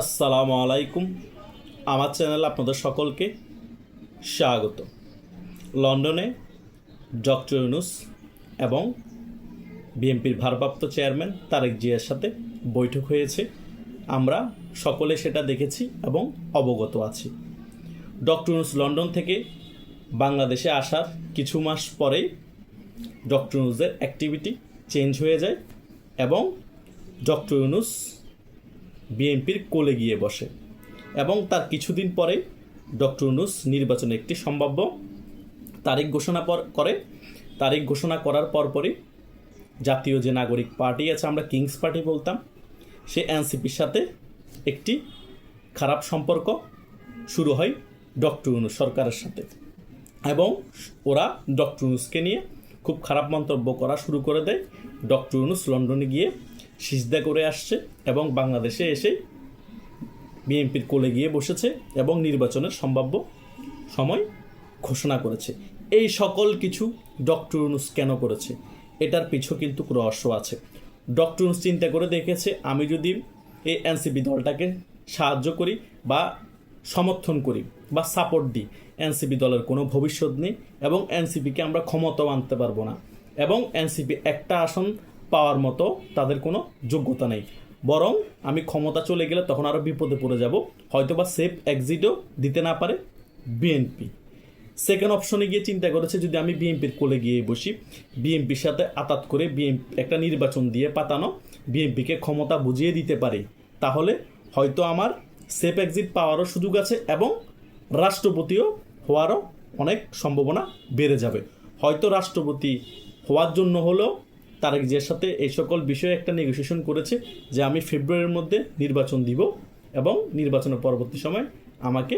আসসালামু আলাইকুম। আমার চ্যানেলে আপনাদের সকলকে স্বাগত। লন্ডনে ডক্টর ইউনুস এবং বিএনপির ভারপ্রাপ্ত চেয়ারম্যান তারেক জিয়ার সাথে বৈঠক হয়েছে। আমরা সকলে সেটা দেখেছি এবং অবগত আছি। ডক্টর ইউনুস লন্ডন থেকে বাংলাদেশে আসার কিছু মাস পরেই ডক্টর ইউনুসের অ্যাক্টিভিটি চেঞ্জ হয়ে যায় এবং ডক্টর ইউনুস বিএনপির কোলে গিয়ে বসে। এবং তার কিছুদিন পরে ডক্টর নুস নির্বাচনে একটি সম্ভাব্য তারিখ ঘোষণা করে। তারিখ ঘোষণা করার পরপরই জাতীয় যে নাগরিক পার্টি আছে আমরা কিংস পার্টি বলতাম, সে এনসিপির সাথে একটি খারাপ সম্পর্ক শুরু হয় ডক্টর ইউনুস সরকারের সাথে। এবং ওরা ডক্টর ইউনুসকে নিয়ে খুব খারাপ মন্তব্য করা শুরু করে দেয়। ডক্টর ইউনুস লন্ডনে গিয়ে সিজদা করে আসছে এবং বাংলাদেশে এসে বিএনপির কোলে গিয়ে বসেছে এবং নির্বাচনের সম্ভাব্য সময় ঘোষণা করেছে। এই সকল কিছু ডক্টর ইউনুস কেন করেছে? এটার পিছু কিন্তু রহস্য আছে। ডক্টর ইউনুস চিন্তা করে দেখেছে, আমি যদি এই এনসিপি দলটাকে সাহায্য করি বা সমর্থন করি বা সাপোর্ট দিই, এনসিপি দলের কোনো ভবিষ্যৎ নেই এবং এনসিপিকে আমরা ক্ষমতাও আনতে পারব না। এবং এনসিপি একটা আসন পাওয়ার মতো তাদের কোনো যোগ্যতা নেই। বরং আমি ক্ষমতা চলে গেলে তখন আরও বিপদে পড়ে যাব। হয়তো বা সেফ এক্সিটও দিতে না পারে বিএনপি সেকেন্ড অপশনে গিয়ে চিন্তা করেছে, যদি আমি বিএনপির কোলে গিয়ে বসি বিএনপির সাথে আতাত করে বিএনপি একটা নির্বাচন দিয়ে পাতানো বিএনপিকে ক্ষমতা বুঝিয়ে দিতে পারি, তাহলে হয়তো আমার সেফ এক্সিট পাওয়ারও সুযোগ আছে এবং রাষ্ট্রপতিও হওয়ারও অনেক সম্ভাবনা বেড়ে যাবে। হয়তো রাষ্ট্রপতি হওয়ার জন্য হলেও তারেক জিয়ার সাথে এই সকল বিষয়ে একটা নেগোসিয়েশন করেছে যে আমি ফেব্রুয়ারির মধ্যে নির্বাচন দিব এবং নির্বাচনের পরবর্তী সময় আমাকে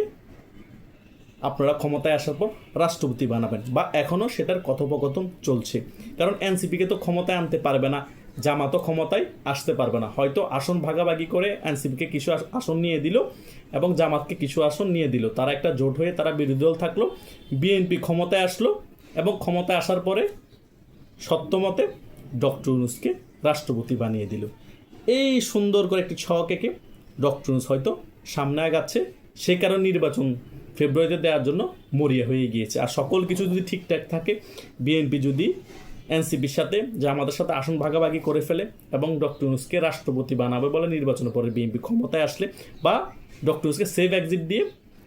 আপনারা ক্ষমতায় আসার পর রাষ্ট্রপতি বানাবেন বা এখনও সেটার কথোপকথন চলছে। কারণ এনসিপিকে তো ক্ষমতায় আনতে পারবে না, জামাতও ক্ষমতায় আসতে পারবে না। হয়তো আসন ভাগাভাগি করে এনসিপিকে কিছু আসন নিয়ে দিল এবং জামাতকে কিছু আসন নিয়ে দিল। তারা একটা জোট হয়ে তারা বিরোধী দল থাকল, বিএনপি ক্ষমতায় আসলো এবং ক্ষমতায় আসার পরে সত্যমতে ডক্টর ইউনুসকে রাষ্ট্রপতি বানিয়ে দিল। এই সুন্দর করে একটি ছক এঁকে ডক্টর ইউনুস হয়তো সামনে আগাচ্ছে, সে কারণে নির্বাচন ফেব্রুয়ারিতে দেওয়ার জন্য মরিয়া হয়ে গিয়েছে। আর সকল কিছু যদি ঠিকঠাক থাকে, বিএনপি যদি এনসিপির সাথে, যে আমাদের সাথে আসন ভাগাভাগি করে ফেলে এবং ডক্টর ইউনুসকে রাষ্ট্রপতি বানাবে বলে নির্বাচনের পরে বিএনপি ক্ষমতায় আসলে বা ডক্টর ইউনুসকে সেভ এক্সিট দিয়ে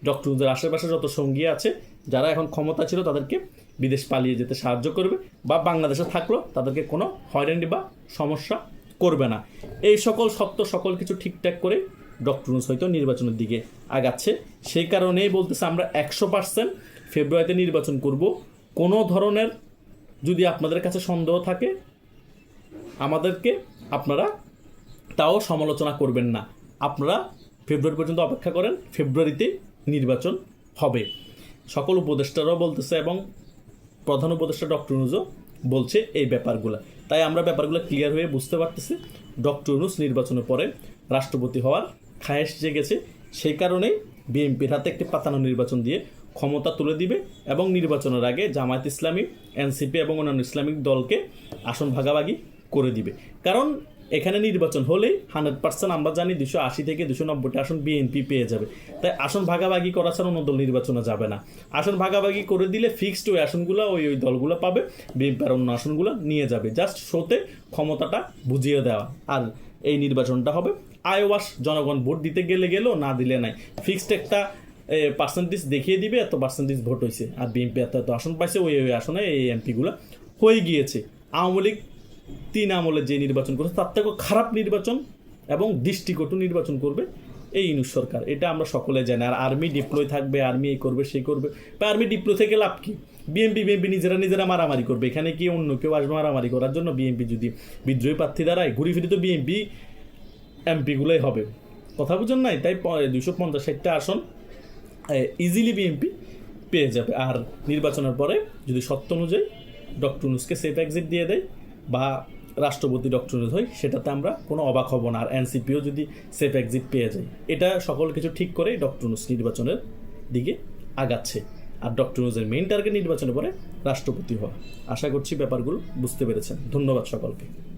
ডক্টর ইউনুসের আশেপাশে যত সঙ্গী আছে, যারা এখন ক্ষমতা ছিল তাদেরকে বিদেশ পালিয়ে যেতে সাহায্য করবে বা বাংলাদেশে থাকল তাদেরকে কোনো হয়রানি বা সমস্যা করবে না। এই সকল সত্য সকল কিছু ঠিকঠাক করে ডক্টর হয়তো নির্বাচনের দিকে আগাচ্ছে। সেই কারণেই বলতেছে আমরা একশো পার্সেন্ট ফেব্রুয়ারিতে নির্বাচন করব। কোনো ধরনের যদি আপনাদের কাছে সন্দেহ থাকে, আমাদেরকে আপনারা তাও সমালোচনা করবেন না। আপনারা ফেব্রুয়ারি পর্যন্ত অপেক্ষা করেন, ফেব্রুয়ারিতে নির্বাচন হবে। সকল উপদেষ্টারাও বলতেছে এবং প্রধান উপদেষ্টা ডক্টর অনুজও বলছে এই ব্যাপারগুলো। তাই আমরা ব্যাপারগুলো ক্লিয়ার হয়ে বুঝতে পারতেছি। ডক্টর অনুজ নির্বাচনের পরে রাষ্ট্রপতি হওয়ার খায়েশ জেগেছে সেই কারণেই বিএনপির হাতে একটি পাতানো নির্বাচন দিয়ে ক্ষমতা তুলে দিবে এবং নির্বাচনের আগে জামায়াত ইসলামী, এনসিপি এবং অন্যান্য ইসলামিক দলকে আসন ভাগাভাগি করে দিবে। কারণ এখানে নির্বাচন হলেই হান্ড্রেড পার্সেন্ট আমরা জানি দুশো আশি থেকে দুশো নব্বইটা আসন বিএনপি পেয়ে যাবে। তাই আসন ভাগাভাগি করা ছাড়া অন্য দল নির্বাচনে যাবে না। আসন ভাগাভাগি করে দিলে ফিক্সড ওই আসনগুলো, ওই ওই দলগুলো পাবে বিএনপি আর অন্য আসনগুলো নিয়ে যাবে। জাস্ট শোতে ক্ষমতাটা বুঝিয়ে দেওয়া। আর এই নির্বাচনটা হবে। আয়োয়াস জনগণ ভোট দিতে গেলে গেলেও না দিলে নাই। ফিক্সড একটা পার্সেন্টেজ দেখিয়ে দিবে, এত পার্সেন্টেজ ভোট হয়েছে আর বিএনপি এত এত আসন পাইছে, ওই ওই আসনে এই এমপিগুলো হয়ে গিয়েছে। আওয়ামী লীগ তিন আমলে যে নির্বাচন করেছে, তার থেকেও খারাপ নির্বাচন এবং দৃষ্টিকটু নির্বাচন করবে এই ইউনুস সরকার। এটা আমরা সকলে জানি। আর আর্মি ডিপ্লয় থাকবে, আর্মি এই করবে সেই করবে। বা আর্মি ডিপ্লয় থেকে লাভ কি? বিএনপি বিএনপি নিজেরা নিজেরা মারামারি করবে। এখানে কি অন্য কেউ আসবে মারামারি করার জন্য? বিএনপি যদি বিদ্রোহী প্রার্থী দাঁড়ায়, ঘুরি ফিরি তো বিএনপি এমপিগুলোই হবে। কথা বুঝুন নাই? তাই দুশো পঞ্চাশ ষাটটা আসন ইজিলি বিএনপি পেয়ে যাবে। আর নির্বাচনের পরে যদি সত্য অনুযায়ী ডক্টর ইউনুসকে সেফ এক্সিট দিয়ে দেয় বা রাষ্ট্রপতি ডক্টর হই, সেটাতে আমরা কোনো অবাক হব না। আর এনসিপিও যদি সেফ এক্সিট পেয়ে যায়, এটা সকল কিছু ঠিক করে ডক্টর ইউনুস নির্বাচনের দিকে আগাচ্ছে। আর ডক্টর ইউনুসের মেইন টার্গেট নির্বাচনের পরে রাষ্ট্রপতি হওয়া। আশা করছি ব্যাপারগুলো বুঝতে পেরেছেন। ধন্যবাদ সকলকে।